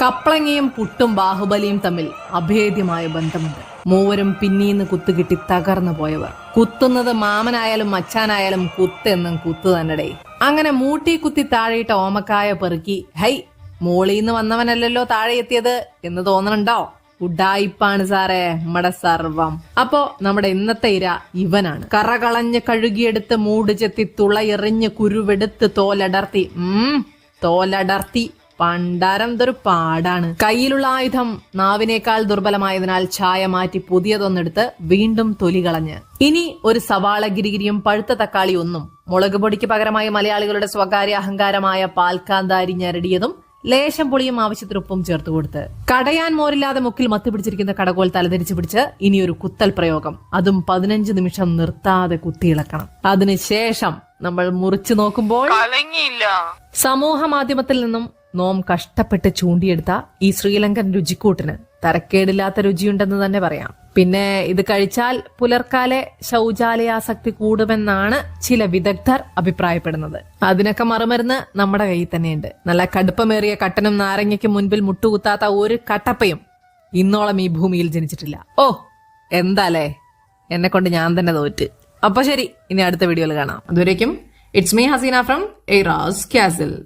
കപ്ലങ്ങയും പുട്ടും ബാഹുബലിയും തമ്മിൽ അഭേദ്യമായ ബന്ധമുണ്ട്. മൂവരും പിന്നീന്ന് കുത്തുകിട്ടി തകർന്നു പോയവർ. കുത്തുന്നത് മാമനായാലും മച്ചാനായാലും കുത്തെന്നും കുത്തു തന്നെടേ. അങ്ങനെ മൂട്ടി കുത്തി താഴെയിട്ട ഓമക്കായ പെറുക്കി ഹൈ മോളിന്ന് വന്നവനല്ലല്ലോ താഴെ എത്തിയത് എന്ന് തോന്നണുണ്ടോ? ഉഡായിപ്പാണ് സാറേ നമ്മുടെ സർവം. അപ്പോ നമ്മുടെ ഇന്നത്തെ ഇര ഇവനാണ്. കറകളഞ്ഞ് കഴുകിയെടുത്ത് മൂട് ചെത്തി തുളയെറിഞ്ഞ് കുരുവെടുത്ത് തോലടർത്തി ഉം തോലടർത്തി. പണ്ടാരം ഇതൊരു പാടാണ്. കയ്യിലുള്ള ആയുധം നാവിനേക്കാൾ ദുർബലമായതിനാൽ ഛായ മാറ്റി പുതിയതൊന്നെടുത്ത് വീണ്ടും തൊലി കളഞ്ഞ്. ഇനി ഒരു സവാള ഗിരിഗിരിയും പഴുത്ത തക്കാളി ഒന്നും മുളക് പൊടിക്ക് പകരമായി മലയാളികളുടെ സ്വകാര്യ അഹങ്കാരമായ പാൽക്കാന്താരി ഞരടിയതും ലേശം പുളിയും ആവശ്യത്തിന് ഉപ്പും ചേർത്ത് കൊടുത്ത്. കടയാൻ മോരില്ലാതെ മുക്കിൽ മത്തി പിടിച്ചിരിക്കുന്ന കടകോൽ തലതിരിച്ചു പിടിച്ച് ഇനിയൊരു കുത്തൽ പ്രയോഗം. അതും പതിനഞ്ച് നിമിഷം നിർത്താതെ കുത്തിയിളക്കണം. അതിനുശേഷം നമ്മൾ മുറിച്ചു നോക്കുമ്പോൾ സമൂഹ മാധ്യമത്തിൽ നിന്നും നോം കഷ്ടപ്പെട്ട് ചൂണ്ടിയെടുത്ത ഈ ശ്രീലങ്കൻ രുചിക്കൂട്ടിന് തരക്കേടില്ലാത്ത രുചിയുണ്ടെന്ന് തന്നെ പറയാം. പിന്നെ ഇത് കഴിച്ചാൽ പുലർക്കാലെ ശൗചാലയാസക്തി കൂടുമെന്നാണ് ചില വിദഗ്ധർ അഭിപ്രായപ്പെടുന്നത്. അതിനൊക്കെ മറുമരുന്ന് നമ്മുടെ കയ്യിൽ തന്നെയുണ്ട്. നല്ല കടുപ്പമേറിയ കട്ടനും നാരങ്ങയ്ക്ക് മുൻപിൽ മുട്ടുകുത്താത്ത ഒരു കട്ടപ്പയും ഇന്നോളം ഈ ഭൂമിയിൽ ജനിച്ചിട്ടില്ല. ഓ എന്താലേ? എന്നെ കൊണ്ട് ഞാൻ തന്നെ തോറ്റ്. അപ്പൊ ശരി ഇനി അടുത്ത വീഡിയോയിൽ കാണാം. അതുവരേക്കും It's me Hazina, from Eras Castle.